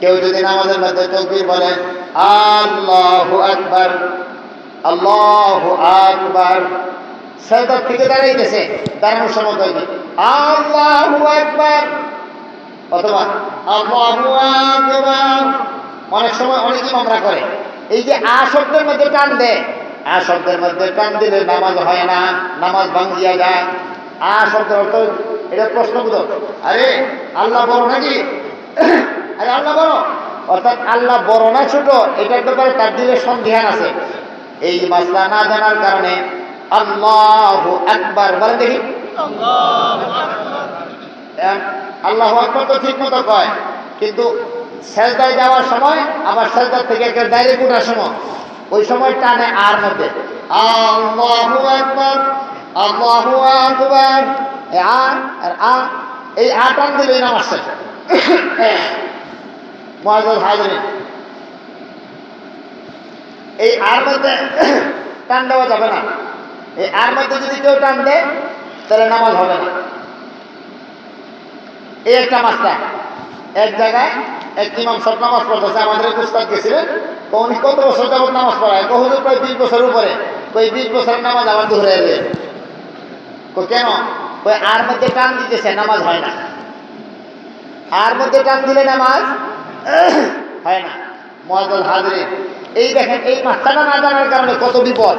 কেউ যদি নামাজের মধ্যে তকবীর বলে, আল্লাহু আকবার আল্লাহু আকবার সেজদার থেকে দাঁড়াইতেছে, দাঁড়ানোর সময় কইবে আল্লাহু আকবার, অথবা আল্লাহু আকবার। অনেক সময় অনেক ইমামরা করে, এই যে আ শব্দের মধ্যে টান দেয়, আ শব্দের মধ্যে টান দিলে নামাজ হয় না, নামাজ ভাঙ্গিয়া যায়। আ শব্দের অর্থ এটা প্রশ্নবোধক। আরে, আল্লাহ বড় নাকি? আল্লাহ বড় অর্থাৎ আল্লাহ বড় না ছোট, এটার ব্যাপারে তার দিলে সন্দেহান আছে। এই মাসলা না জানার কারণে আল্লাহ একবার বলে দেখি। আল্লাহ আকবর তো ঠিক মতো কয়, কিন্তু সেজদায় যাওয়ার সময় আবার সেজদার থেকে একটা ডাইরেক্ট ওঠার সময়। ওই সময় টানে আর মধ্যে। আল্লাহু আকবার আল্লাহু আকবার। আর আ, এই আ টান দিলেই নামাজ শেষ। মহাজাদ হাজরিন এই আর মধ্যে টান দেওয়া যাবে না। এই আর মধ্যে যদি কেউ টান দেয়, তাহলে নামাজ হবে না। এই একটা মাস্টার। এক জায়গায় এক ইমাম সব নামাজ পড়তেছে, আমাদের উস্তাদ গেছিলেন তো উনি কত বছর যাবত নামাজ পড়ায়? বহু প্রায় বিশ বছর উপরে। ওই বিশ বছরের নামাজ আবার ধরে এলে। কেন? ওই আর মধ্যে টান দিতেছে, নামাজ হয় না। আর মধ্যে টান দিলে নামাজ হয় না। মহাজাল হাজরে এই দেখেন এই মাছটা না জানার কারণে কত বিপদ।